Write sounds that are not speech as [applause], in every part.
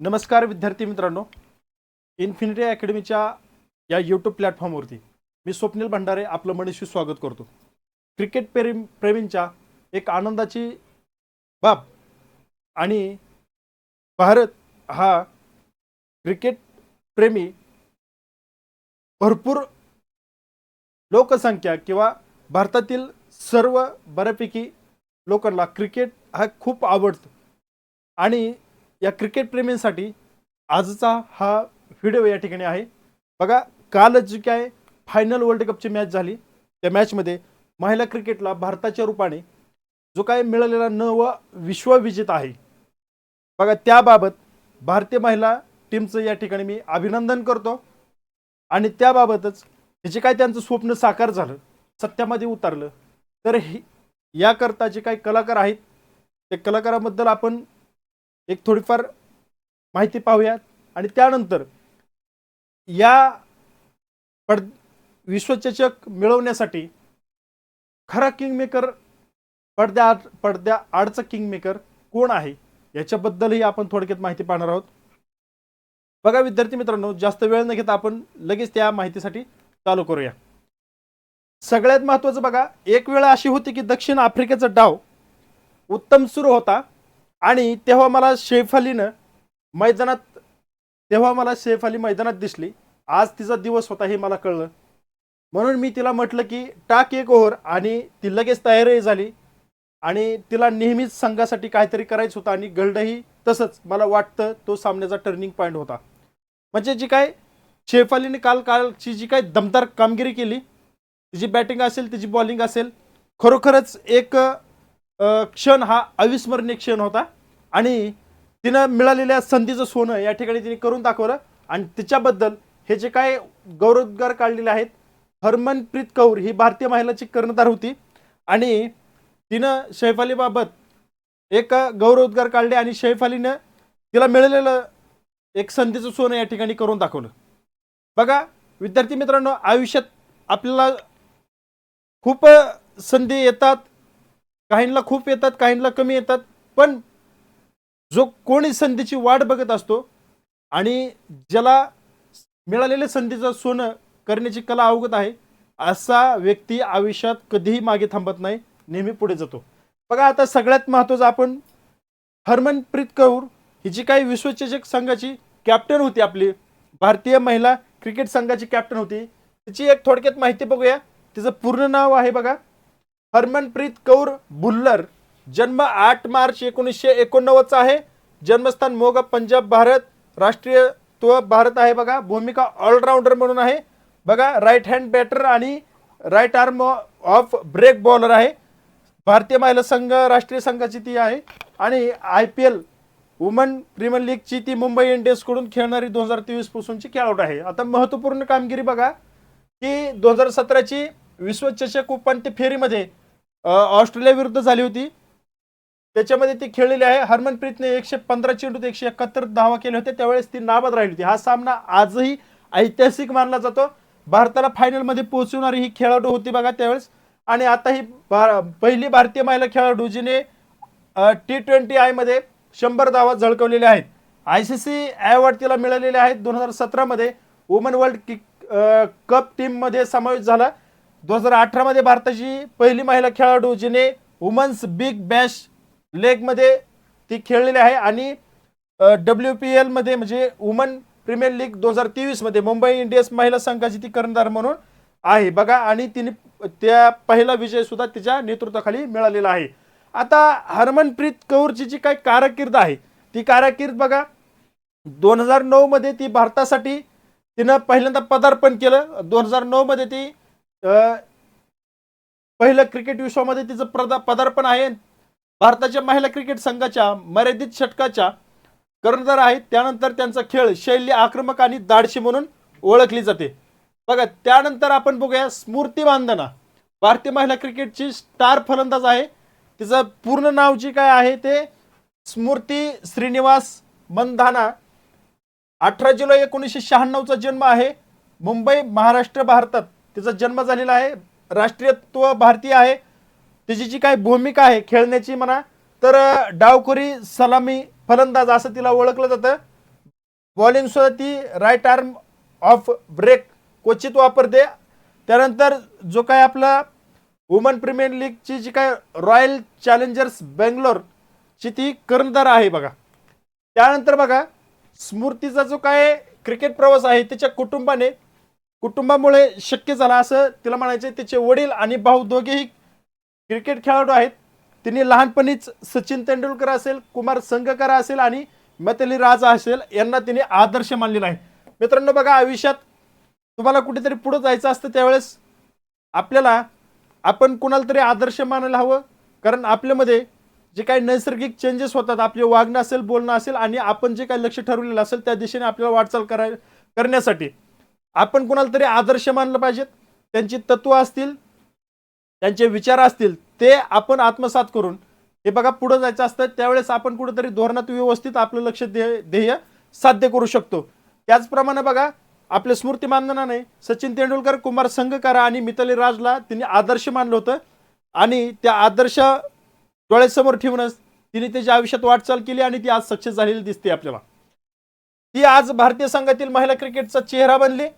नमस्कार विद्यार्थी मित्रांनो. इन्फिनिटी अकॅडमीच्या या यूट्यूब प्लॅटफॉर्मवरती मी स्वप्नील भंडारे आपलं मनस्वी स्वागत करतो. क्रिकेट प्रेम प्रेमींच्या एक आनंदाची बाब आणि भारत हा क्रिकेट प्रेमी भरपूर लोकसंख्या किंवा भारतातील सर्व बऱ्यापैकी लोकांना क्रिकेट हा खूप आवडतं. आणि या क्रिकेट प्रेमींसाठी आजचा हा व्हिडिओ या ठिकाणी आहे. बघा कालच जी काय फायनल वर्ल्ड कपची मॅच झाली त्या मॅचमध्ये महिला क्रिकेटला भारताच्या रूपाने जो काय मिळालेला नवा विश्वविजेता आहे. बघा त्याबाबत भारतीय महिला टीमचं या ठिकाणी मी अभिनंदन करतो. आणि त्याबाबतच हे जे काय त्यांचं स्वप्न साकार झालं सत्यामध्ये उतरलं तर हे याकरता जे काही कलाकार आहेत त्या कलाकाराबद्दल आपण एक थोडीफार माहिती पाहूयात. आणि त्यानंतर या पड विश्वचषक मिळवण्यासाठी खरा किंगमेकर पडद्या आड पडद्या आडचा किंगमेकर कोण आहे? याच्याबद्दलही आपण थोडक्यात माहिती पाहणार आहोत. बघा विद्यार्थी मित्रांनो जास्त वेळ न घेता आपण लगेच त्या माहितीसाठी चालू करूया. सगळ्यात महत्त्वाचं बघा एक वेळ अशी होती की दक्षिण आफ्रिकेचा डाव उत्तम सुरू होता. आणि तेव्हा मला शेफ अलीनं मैदानात तेव्हा मला शेफ अली मैदानात दिसली. आज तिचा दिवस होता हे मला कळलं. म्हणून मी तिला म्हटलं की टाक एक ओव्हर. आणि ती लगेच तयारही झाली. आणि तिला नेहमीच संघासाठी काहीतरी करायचं होतं आणि गल्डही तसंच. मला वाटतं तो सामन्याचा टर्निंग पॉईंट होता. म्हणजे जी काय शेफ अलीने काल कालची जी काय दमदार कामगिरी केली तिची बॅटिंग असेल तिची बॉलिंग असेल खरोखरच एक क्षण हा अविस्मरणीय क्षण होता. आणि तिनं मिळालेल्या संधीचं सोनं या ठिकाणी तिने करून दाखवलं. आणि तिच्याबद्दल हे जे काय गौरवोद्गार काढलेले आहेत हरमनप्रीत कौर ही भारतीय महिलाची कर्णधार होती. आणि तिनं सैफ अलीबाबत एक गौरवोद्गार काढले आणि सैफ अलीनं तिला मिळालेलं एक संधीचं सोनं या ठिकाणी करून दाखवलं. बघा विद्यार्थी मित्रांनो आयुष्यात आपल्याला खूप संधी येतात. काहींना खूप येतात काहींना कमी येतात पण जो कोणी संधीची वाट बघत असतो आणि ज्याला मिळालेल्या संधीचं सोनं करण्याची कला अवगत आहे असा व्यक्ती आयुष्यात कधीही मागे थांबत नाही नेहमी पुढे जातो. बघा आता सगळ्यात महत्त्वाचं आपण हरमनप्रीत कौर ही जी काही विश्वचषक संघाची कॅप्टन होती आपली भारतीय महिला क्रिकेट संघाची कॅप्टन होती तिची एक थोडक्यात माहिती बघूया तिचं पूर्ण नाव आहे बघा. हरमनप्रीत कौर बुल्लर. जन्म आठ मार्च एकोणीसशे एकोणनव्वदचा आहे. जन्मस्थान मोगा पंजाब भारत. राष्ट्रीयत्व भारत आहे बघा. भूमिका ऑलराऊंडर म्हणून आहे. बघा राईट हँड बॅटर आणि right arm off break bowler आहे. भारतीय महिला संघ राष्ट्रीय संघाची ती आहे. आणि I P L woman premier लीगची ती मुंबई इंडियन्सकडून खेळणारी दोन हजार तेवीस पासूनची खेळाडू आहे. आता महत्त्वपूर्ण कामगिरी बघा की दोन हजार सतराची विश्वचषक उपांत्य फेरीमध्ये ऑस्ट्रेलियाविरुद्ध ऑस्ट्रेलिया विरुद्ध झाली होती. त्याच्यामध्ये ती खेळलेली आहे. हरमनप्रीतने एकशे पंधरा चेंडूत एकशे एकाहत्तर धावा केले होते त्यावेळेस ती नाबाद राहिली होती. हा सामना आजही ऐतिहासिक मानला जातो. भारताला फायनलमध्ये पोहोचवणारी ही खेळाडू होती बघा त्यावेळेस. आणि आता ही भा पहिली भारतीय महिला खेळाडू जिने टी ट्वेंटी आयमध्ये शंभर धावा झळकवलेल्या आहेत. आय सी सी अवॉर्ड तिला मिळालेले आहेत. दोन हजार सतरामध्ये वुमन वर्ल्ड किक कप टीममध्ये समावेश झाला. दोन हजार अठरामध्ये भारताची पहिली महिला खेळाडू जिने वुमन्स बिग बॅश लेगमध्ये ती खेळलेली आहे आणि डब्ल्यू पी एलमध्ये म्हणजे वुमन प्रीमियर लीग दोन हजार तेवीसमध्ये मुंबई इंडियन्स महिला संघाची ती कर्णधार म्हणून आहे. बघा आणि तिने त्या पहिला विजय सुद्धा तिच्या नेतृत्वाखाली मिळालेला आहे. आता हरमनप्रीत कौरची जी काही कारकीर्द आहे ती कारकीर्द बघा दोन हजार नऊ मध्ये ती भारतासाठी तिनं पहिल्यांदा पदार्पण केलं. दोन हजार नऊ मध्ये ती पहिलं क्रिकेट विश्वामध्ये तिचं प्रदा पदार्पण आहे. भारताच्या महिला क्रिकेट संघाच्या मर्यादित षटकाच्या कर्णधार आहेत. त्यानंतर त्यांचा खेळ शैली आक्रमक आणि दाडशी म्हणून ओळखली जाते. बघा त्यानंतर आपण बघूया स्मृती बांधना भारतीय महिला क्रिकेटची स्टार फलंदाज आहे. तिचं पूर्ण नाव जे काय आहे ते स्मृती श्रीनिवास मंधाना. अठरा जुलै एकोणीसशे शहाण्णवचा जन्म आहे. मुंबई महाराष्ट्र भारतात. तिचा जन्म झालेला आहे राष्ट्रीयत्व भारतीय आहे. तिची जी काही भूमिका आहे खेळण्याची म्हणा तर डावखोरी सलामी फलंदाज असं तिला ओळखलं जातं. बॉलिंग सुद्धा ती राईट आर्म ऑफ ब्रेक क्वचित वापरते. त्यानंतर जो काय आपला वुमन प्रीमियर लीगची जी काय रॉयल चॅलेंजर्स बेंगलोरची ती कर्णधार आहे बघा. त्यानंतर बघा स्मृतीचा जो काय क्रिकेट प्रवास आहे त्याच्या कुटुंबाने कुटुंबामुळे शक्य झाला असं तिला म्हणायचं तिचे वडील आणि भाऊ दोघेही क्रिकेट खेळाडू आहेत. तिने लहानपणीच सचिन तेंडुलकर असेल कुमार संगकारा असेल आणि मैथिली राजा असेल यांना तिने आदर्श मानलेला आहे मित्रांनो बघा आयुष्यात तुम्हाला कुठेतरी पुढं जायचं असतं त्यावेळेस. आपल्याला आपण कुणाला तरी आदर्श मानायला हवं. कारण आपल्यामध्ये जे काही नैसर्गिक चेंजेस होतात आपले वागणं असेल बोलणं असेल आणि आपण जे काही लक्ष ठरवलेलं असेल त्या दिशेने आपल्याला वाटचाल कराय करण्यासाठी. आपण कुणाला तरी आदर्श मानलं पाहिजेत? त्यांची तत्व असतील त्यांचे विचार असतील ते आपण आत्मसात करून हे बघा पुढं जायचं असतं त्यावेळेस आपण कुठेतरी धोरणात व्यवस्थित आपलं लक्ष ध्येय ध्येय साध्य करू शकतो. त्याचप्रमाणे बघा आपले स्मृती मानधनाने सचिन तेंडुलकर कुमार संगकारा आणि मिताली राजला तिने आदर्श मानलं होतं. आणि त्या आदर्श डोळ्यासमोर ठेवूनच तिने त्याच्या आयुष्यात वाटचाल केली आणि ती आज सक्सेस झालेली दिसते आपल्याला. ती आज भारतीय संघातील महिला क्रिकेटचा चेहरा बनली.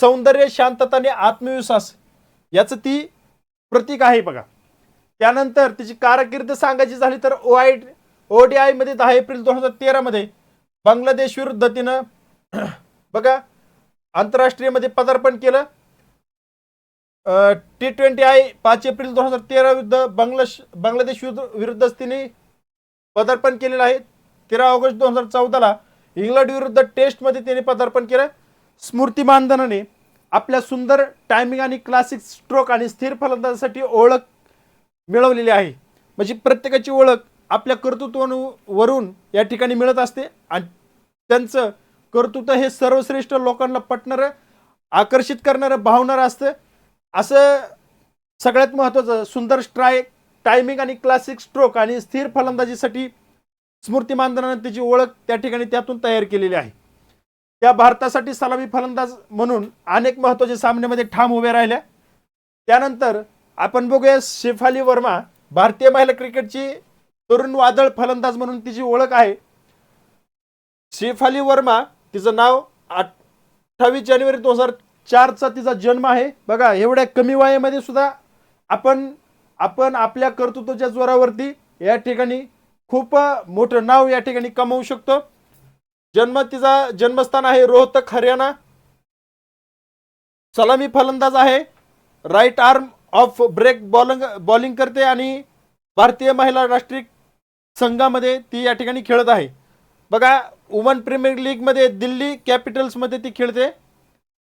सौंदर्य शांतता आणि आत्मविश्वास याचं ती प्रतीक आहे बघा. त्यानंतर तिची कारकीर्द सांगायची झाली तर ओ आय ओ डी आयमध्ये दहा एप्रिल दोन हजार तेरामध्ये बांगलादेश विरुद्ध तिनं [clears throat] बघा आंतरराष्ट्रीयमध्ये पदार्पण केलं. टी ट्वेंटी आय पाच एप्रिल दोन हजार तेरा विरुद्ध बांगलादेश बांगलादेश विरुद्ध विरुद्धच तिने पदार्पण केलेलं आहे. तेरा ऑगस्ट दोन हजार चौदाला इंग्लंड विरुद्ध टेस्टमध्ये तिने पदार्पण केलं. स्मृती मानधनाने आपल्या सुंदर टायमिंग आणि क्लासिक स्ट्रोक आणि स्थिर फलंदाजासाठी ओळख मिळवलेली आहे. म्हणजे प्रत्येकाची ओळख आपल्या कर्तृत्वावरून या ठिकाणी मिळत असते आणि त्यांचं कर्तृत्व हे सर्वश्रेष्ठ लोकांना पटणारं आकर्षित करणारं भावणारं असतं. असं सगळ्यात महत्त्वाचं सुंदर स्ट्राईक टायमिंग आणि क्लासिक स्ट्रोक आणि स्थिर फलंदाजीसाठी स्मृती मानधनाने त्याची ओळख त्या ठिकाणी त्यातून तयार केलेली आहे. त्या भारतासाठी सलामी फलंदाज म्हणून अनेक महत्त्वाच्या सामन्यामध्ये ठाम उभ्या राहिल्या त्यानंतर आपण बघूया शेफाली वर्मा भारतीय महिला क्रिकेटची तरुण वादळ फलंदाज म्हणून तिची ओळख आहे. शेफाली वर्मा तिचं नाव अठ्ठावीस जानेवारी दोन हजार चारचा तिचा जन्म आहे. बघा एवढ्या कमी वयामध्ये सुद्धा आपण आपण आपल्या कर्तृत्वाच्या जोरावरती या ठिकाणी खूप मोठं नाव या ठिकाणी कमवू शकतो. जन्म तिचा जन्मस्थान आहे रोहतक हरियाणा. सलामी फलंदाज आहे. Right arm off break bowling bowling करते आणि भारतीय महिला राष्ट्रीय संघामध्ये ती या ठिकाणी खेळत आहे. बघा वुमन प्रीमियर लीगमध्ये दिल्ली कॅपिटल्समध्ये ती खेळते.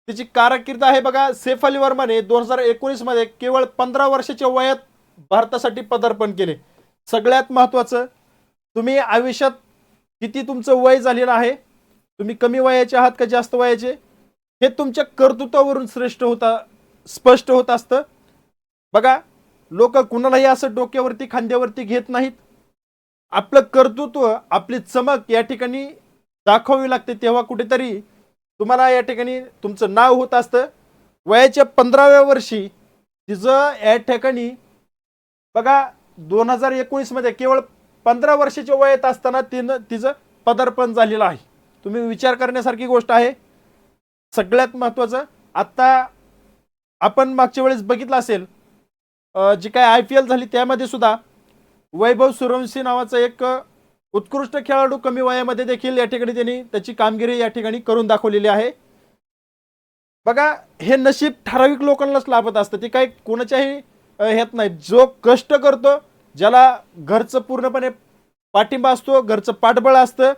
तिची कारकीर्द आहे बघा सेफ अली वर्माने दोन हजार एकोणीसमध्ये केवळ पंधरा वर्षाच्या वयात भारतासाठी पदार्पण केले. सगळ्यात महत्त्वाचं तुम्ही आयुष्यात किती तुमचं वय झालेलं आहे? तुम्ही कमी वयाचे आहात का जास्त वयाचे? हे तुमच्या कर्तृत्वावरून श्रेष्ठ होता स्पष्ट होत असतं. बघा लोक कुणालाही असं डोक्यावरती खांद्यावरती घेत नाहीत. आपलं कर्तृत्व आपली चमक या ठिकाणी दाखवावी लागते. तेव्हा कुठेतरी तुम्हाला या ठिकाणी तुमचं नाव होत असतं. वयाच्या पंधराव्या वर्षी तिचं या ठिकाणी बघा दोन हजार एकोणीसमध्ये केवळ पंधरा वर्षाच्या वयात असताना तिनं तिचं पदार्पण झालेलं आहे. तुम्ही विचार करण्यासारखी गोष्ट आहे. सगळ्यात महत्त्वाचं आत्ता आपण मागच्या वेळेस बघितलं असेल जी काय आय पी एल झाली त्यामध्ये सुद्धा वैभव सूर्यवंशी नावाचा एक उत्कृष्ट खेळाडू कमी वयामध्ये देखील या ठिकाणी त्यांनी त्याची कामगिरी या ठिकाणी करून दाखवलेली आहे. बघा हे नशीब ठराविक लोकांनाच लाभत असतं. ते काही कोणाच्याही ह्यात नाही. जो कष्ट करतो ज्याला घरचं पूर्णपणे पाठिंबा असतो घरचं पाठबळ असतं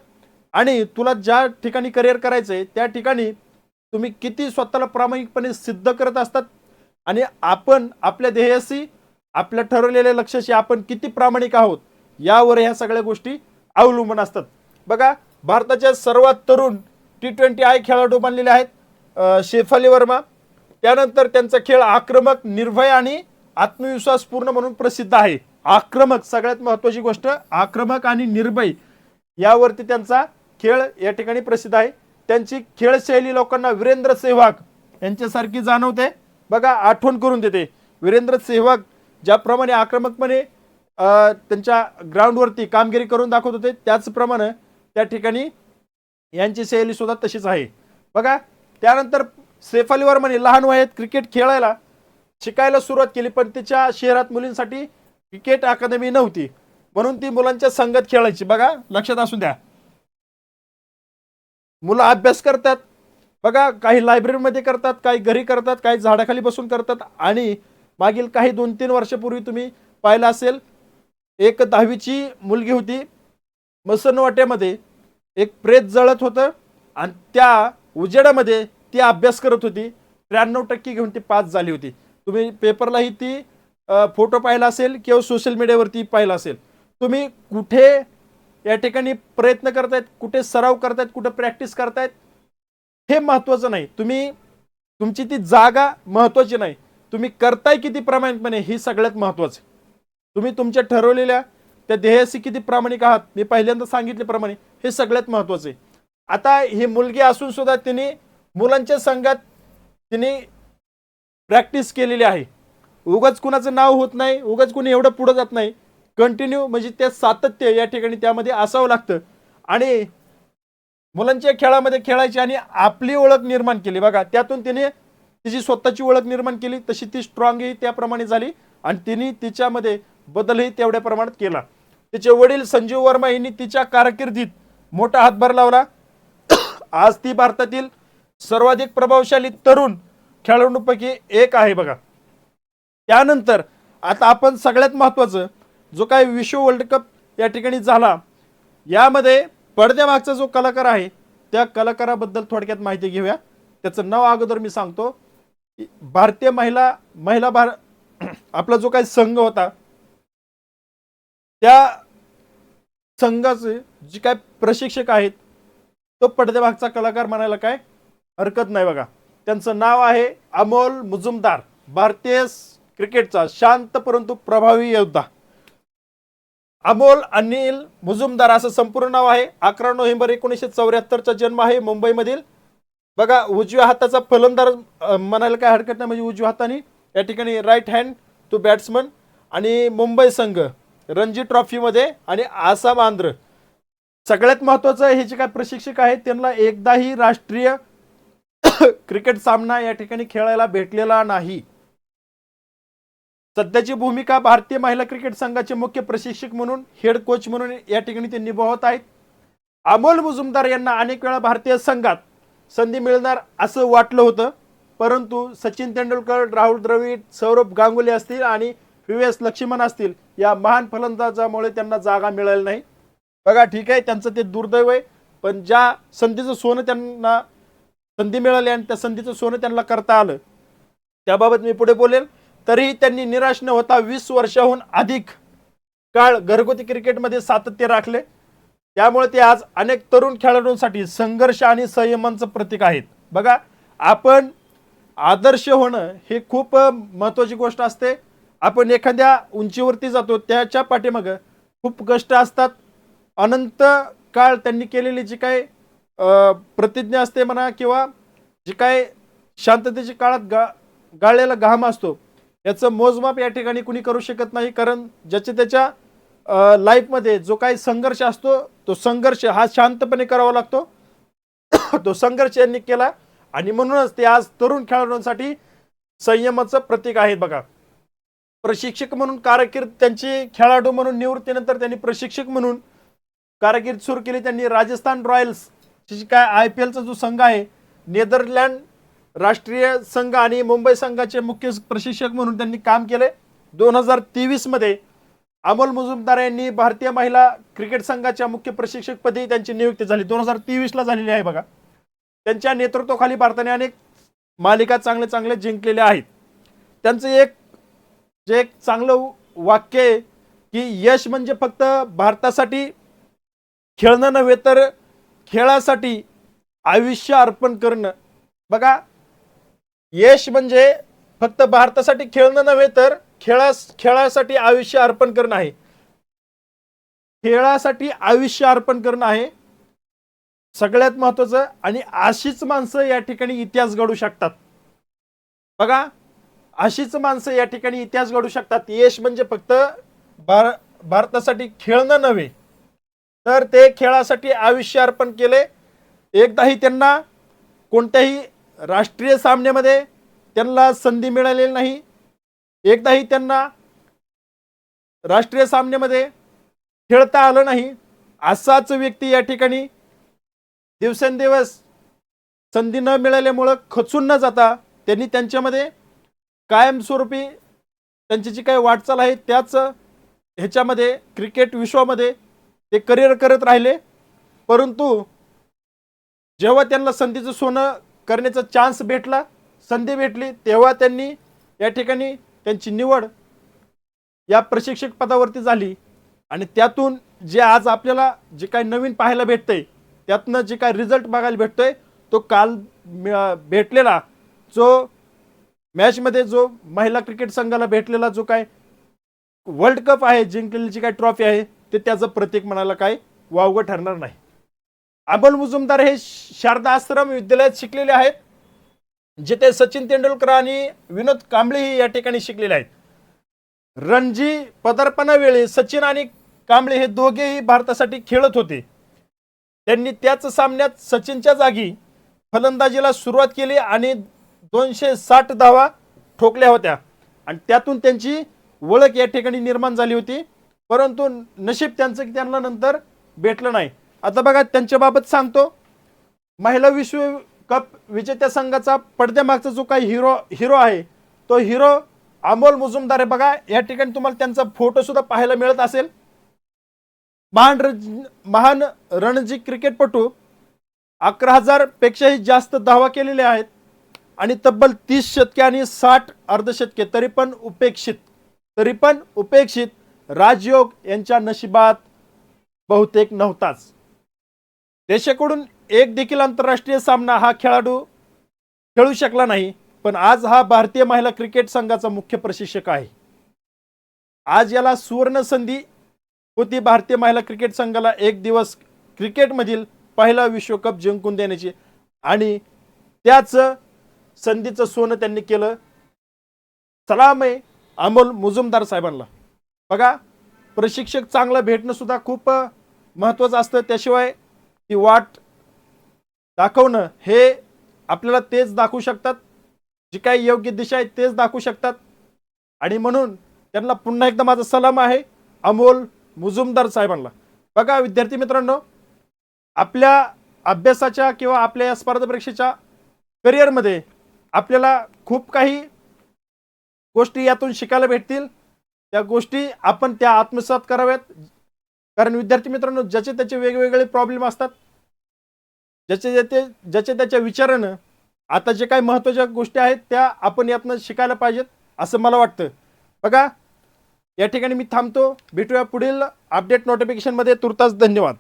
आणि तुला ज्या ठिकाणी करिअर करायचं आहे त्या ठिकाणी तुम्ही किती स्वतःला प्रामाणिकपणे सिद्ध करत असतात आणि आपण आपल्या ध्येयाशी आपल्या ठरवलेल्या लक्ष्याशी आपण किती प्रामाणिक आहोत यावर ह्या सगळ्या गोष्टी अवलंबून असतात. बघा भारताच्या सर्वात तरुण टी ट्वेंटी आय खेळाडू बनलेले आहेत शेफाली वर्मा. त्यानंतर त्यांचा खेळ आक्रमक निर्भय आणि आत्मविश्वासपूर्ण म्हणून प्रसिद्ध आहे. आक्रमक सगळ्यात महत्त्वाची गोष्ट आक्रमक आणि निर्भय यावरती त्यांचा खेळ या ठिकाणी प्रसिद्ध आहे. त्यांची खेळशैली लोकांना वीरेंद्र सेहवाग यांच्यासारखी जाणवते. बघा आठवण करून देते. वीरेंद्र सेहवाग ज्याप्रमाणे आक्रमकपणे त्यांच्या ग्राउंडवरती कामगिरी करून दाखवत होते त्याचप्रमाणे त्या ठिकाणी यांची शैली सुद्धा तशीच आहे. बघा त्यानंतर सेफ अली वर्माने लहान वयात क्रिकेट खेळायला शिकायला सुरुवात केली पण तिच्या शहरात मुलींसाठी क्रिकेट अकादमी नव्हती. म्हणून ती मुलांच्या संगत खेळायची. बघा लक्षात असू द्या. मुलं अभ्यास करतात. बघा काही लायब्ररीमध्ये करतात काही घरी करतात काही झाडाखाली बसून करतात. आणि मागील काही दोन तीन वर्षापूर्वी तुम्ही पाहिलं असेल एक दहावीची मुलगी होती. मसनवाट्यामध्ये एक प्रेत जळत होतं आणि त्या उजेडामध्ये ती अभ्यास करत होती. त्र्याण्णव टक्के घेऊन ती पास झाली होती. तुम्ही पेपरलाही ती फोटो पाहिला असेल किंवा सोशल मीडियावरती पाहिला असेल. तुम्ही कुठे या ठिकाणी प्रयत्न करतायत कुठे सराव करतायत कुठे प्रॅक्टिस करतायत हे महत्त्वाचं नाही. तुम्ही तुमची ती जागा महत्त्वाची नाही. तुम्ही करताय किती प्रामाणिकपणे ही सगळ्यात महत्त्वाचं. तुम्ही तुमच्या ठरवलेल्या त्या ध्येयाशी किती प्रामाणिक आहात मी पहिल्यांदा सांगितल्याप्रमाणे हे सगळ्यात महत्त्वाचं आहे. आता ही मुलगी असून सुद्धा तिने मुलांच्या संघात तिने प्रॅक्टिस केलेली आहे. उगाच कुणाचं नाव होत नाही उगाच कुणी एवढं पुढं जात नाही. कंटिन्यू म्हणजे ते सातत्य या ठिकाणी त्यामध्ये असावं लागतं. आणि मुलांच्या खेळामध्ये खेळायची आणि आपली ओळख निर्माण केली. बघा त्यातून तिने तिची स्वतःची ओळख निर्माण केली तशी ती स्ट्रॉंगही त्याप्रमाणे झाली आणि तिने तिच्यामध्ये बदलही तेवढ्या प्रमाणात केला. तिचे वडील संजीव वर्मा यांनी तिच्या कारकिर्दीत मोठा हातभार लावला. आज ती भारतातील सर्वाधिक प्रभावशाली तरुण खेळाडूंपैकी एक आहे बघा. त्यानंतर आता आपण सगळ्यात महत्त्वाचं जो काही विश्व वर्ल्ड कप या ठिकाणी झाला यामध्ये पडद्यामागचा जो कलाकार आहे त्या कलाकाराबद्दल थोडक्यात माहिती घेऊया. त्याचं नाव अगोदर मी सांगतो. भारतीय महिला महिला भार [clears throat] आपला जो काही संघ होता त्या संघाचे जे काय प्रशिक्षक आहेत तो पडद्यामागचा कलाकार म्हणायला काय हरकत नाही बघा. त्यांचं नाव आहे अमोल मुजुमदार भारतीय क्रिकेटचा शांत परंतु प्रभावी योद्धा. अमोल अनिल मुजुमदार असं संपूर्ण नाव आहे. अकरा नोव्हेंबर एकोणीसशे चौऱ्याहत्तरचा जन्म आहे मुंबईमधील. बघा उजव्या हाताचा फलंदाज म्हणायला काय हरकत नाही म्हणजे उजव्या हाताने. या ठिकाणी राईट हँड टू बॅट्समन आणि मुंबई संघ रणजी ट्रॉफीमध्ये आणि आसाम आंध्र. सगळ्यात महत्त्वाचं हे जे काय प्रशिक्षक आहेत त्यांना एकदाही राष्ट्रीय क्रिकेट सामना या ठिकाणी खेळायला भेटलेला नाही. सध्याची भूमिका भारतीय महिला क्रिकेट संघाचे मुख्य प्रशिक्षक म्हणून हेड कोच म्हणून या ठिकाणी ते निभावत आहेत. अमोल मुजुमदार यांना अनेक वेळा भारतीय संघात संधी मिळणार असं वाटलं होतं. परंतु सचिन तेंडुलकर राहुल द्रविड सौरभ गांगुली असतील आणि व्ही एस लक्ष्मण असतील या महान फलंदाजामुळे त्यांना जागा मिळाली नाही. बघा ठीक आहे त्यांचं ते दुर्दैव आहे पण ज्या संधीचं सोनं त्यांना संधी मिळाली आणि त्या संधीचं सोनं त्यांना करता आलं. त्याबाबत मी पुढे बोलेल. तरीही त्यांनी निराश न होता वीस वर्षाहून अधिक काळ घरगुती क्रिकेटमध्ये सातत्य राखले. त्यामुळे ते आज अनेक तरुण खेळाडूंसाठी संघर्ष आणि संयमांचं प्रतीक आहेत. बघा आपण आदर्श होणं हे खूप महत्त्वाची गोष्ट असते. आपण एखाद्या उंचीवरती जातो त्याच्या पाठीमागं खूप कष्ट असतात. अनंत काळ त्यांनी केलेली जी काय प्रतिज्ञा असते म्हणा किंवा जे काय शांततेच्या काळात गा गाळलेला घाम असतो याचं मोजमाप या ठिकाणी कुणी करू शकत नाही. कारण ज्याच्या त्याच्या लाईफमध्ये जो काही संघर्ष असतो तो संघर्ष हा शांतपणे करावा लागतो. [coughs] तो संघर्ष यांनी केला आणि म्हणूनच ते आज तरुण खेळाडूंसाठी संयमाचं प्रतीक आहेत बघा. प्रशिक्षक म्हणून कारकीर्द त्यांची खेळाडू म्हणून निवृत्तीनंतर त्यांनी प्रशिक्षक म्हणून कारकीर्द सुरू केली. त्यांनी राजस्थान रॉयल्स तशी काय आय पी एलचा जो संघ आहे नेदरलँड राष्ट्रीय संघ आणि मुंबई संघाचे मुख्य प्रशिक्षक म्हणून त्यांनी काम केले. दोन हजार तेवीसमध्ये अमोल मुजुमदार यांनी भारतीय महिला क्रिकेट संघाच्या मुख्य प्रशिक्षकपदी त्यांची नियुक्ती झाली. दोन हजार तेवीसला झालेली आहे बघा. त्यांच्या नेतृत्वाखाली भारताने अनेक मालिका चांगले चांगले जिंकलेले आहेत. त्यांचं एक जे एक चांगलं वाक्य आहे की यश म्हणजे फक्त भारतासाठी खेळणं नव्हे तर खेळासाठी आयुष्य अर्पण करणं. बघा यश म्हणजे फक्त भारतासाठी खेळणं नव्हे तर खेळा खेळासाठी आयुष्य अर्पण करणं आहे. खेळासाठी आयुष्य अर्पण करणं आहे. सगळ्यात महत्वाचं आणि अशीच माणसं या ठिकाणी इतिहास घडू शकतात. बघा अशीच माणसं या ठिकाणी इतिहास घडू शकतात. यश म्हणजे फक्त भार भारतासाठी खेळणं नव्हे. तर ते खेळासाठी आयुष्य अर्पण केले. एकदाही त्यांना कोणत्याही राष्ट्रीय सामन्यामध्ये त्यांना संधी मिळालेली नाही. एकदाही त्यांना राष्ट्रीय सामन्यामध्ये खेळता आलं नाही. असाच व्यक्ती या ठिकाणी दिवसेंदिवस संधी न मिळाल्यामुळं खचून न जाता त्यांनी त्यांच्यामध्ये कायमस्वरूपी त्यांची जी काही वाटचाल आहे त्याच ह्याच्यामध्ये क्रिकेट विश्वामध्ये ते करिअर करत राहिले. परंतु जेव्हा त्यांना संधीचं सोनं करण्याचा चान्स भेटला संधी भेटली तेव्हा त्यांनी या ठिकाणी त्यांची निवड या प्रशिक्षक पदावरती झाली. आणि त्यातून जे आज आपल्याला जे काही नवीन पाहायला भेटतंय त्यातनं जे काही रिझल्ट बघायला भेटतोय तो काल भेटलेला जो मॅचमध्ये जो महिला क्रिकेट संघाला भेटलेला जो काय वर्ल्ड कप आहे जिंकलेली जी काय ट्रॉफी आहे ते त्याचं प्रतीक म्हणायला काय वावगं ठरणार नाही. अबल मुजुमदार हे शारदा आश्रम विद्यालयात शिकलेले आहेत. जिथे सचिन तेंडुलकर आणि विनोद कांबळेही या ठिकाणी शिकलेले आहेत. रणजी पदार्पणावेळी सचिन आणि कांबळे हे दोघेही भारतासाठी खेळत होते. त्यांनी त्याच सामन्यात सचिनच्या जागी फलंदाजीला सुरुवात केली आणि दोनशे साठ धावा ठोकल्या होत्या. आणि त्यातून त्यांची ओळख या ठिकाणी निर्माण झाली होती. परंतु नशीब त्यांचं की त्यांना नंतर भेटलं नाही. आता बघा त्यांच्याबाबत सांगतो. महिला विश्व कप विजेत्या संघाचा पडद्यामागचा जो काही हिरो हिरो आहे तो हिरो अमोल मुजुमदार आहे. बघा या ठिकाणी तुम्हाला त्यांचा फोटो सुद्धा पाहायला मिळत असेल. महान रज- महान रणजी क्रिकेटपटू अकरा हजार पेक्षाही जास्त धावा केलेले आहेत आणि तब्बल तीस शतके आणि साठ अर्धशतके तरी पण उपेक्षित तरी पण उपेक्षित राजयोग यांच्या नशिबात बहुतेक नव्हताच. देशाकडून एक देखील आंतरराष्ट्रीय सामना हा खेळाडू खेळू शकला नाही पण आज हा भारतीय महिला क्रिकेट संघाचा मुख्य प्रशिक्षक आहे. आज याला सुवर्ण संधी होती भारतीय महिला क्रिकेट संघाला एक दिवस क्रिकेटमधील पहिला विश्वकप जिंकून देण्याची आणि त्याच संधीचं सोनं त्यांनी केलं. सलाम आहे अमोल मुजुमदार साहेबांना. बघा प्रशिक्षक चांगलं भेटणं सुद्धा खूप महत्त्वाचं असतं. त्याशिवाय ती वाट दाखवणं हे आपल्याला तेच दाखवू शकतात. जी काही योग्य दिशा आहे तेच दाखवू शकतात. आणि म्हणून त्यांना पुन्हा एकदा माझा सलाम आहे अमोल मुजुमदार साहेबांना. बघा विद्यार्थी मित्रांनो आपल्या अभ्यासाच्या किंवा आपल्या या स्पर्धा परीक्षेच्या करिअरमध्ये आपल्याला खूप काही गोष्टी यातून शिकायला भेटतील. त्या गोष्टी आपण त्या आत्मसात कराव्यात. कारण विद्यार्थी मित्रांनो ज्याचे त्याचे वेगवेगळे प्रॉब्लेम असतात ज्याचे ज्याचे ज्याच्या त्याच्या विचारानं आता जे काही महत्त्वाच्या गोष्टी आहेत त्या आपण यातनं शिकायला पाहिजेत असं मला वाटतं. बघा या ठिकाणी मी थांबतो. भेटूया पुढील अपडेट नोटिफिकेशनमध्ये तुर्तास धन्यवाद.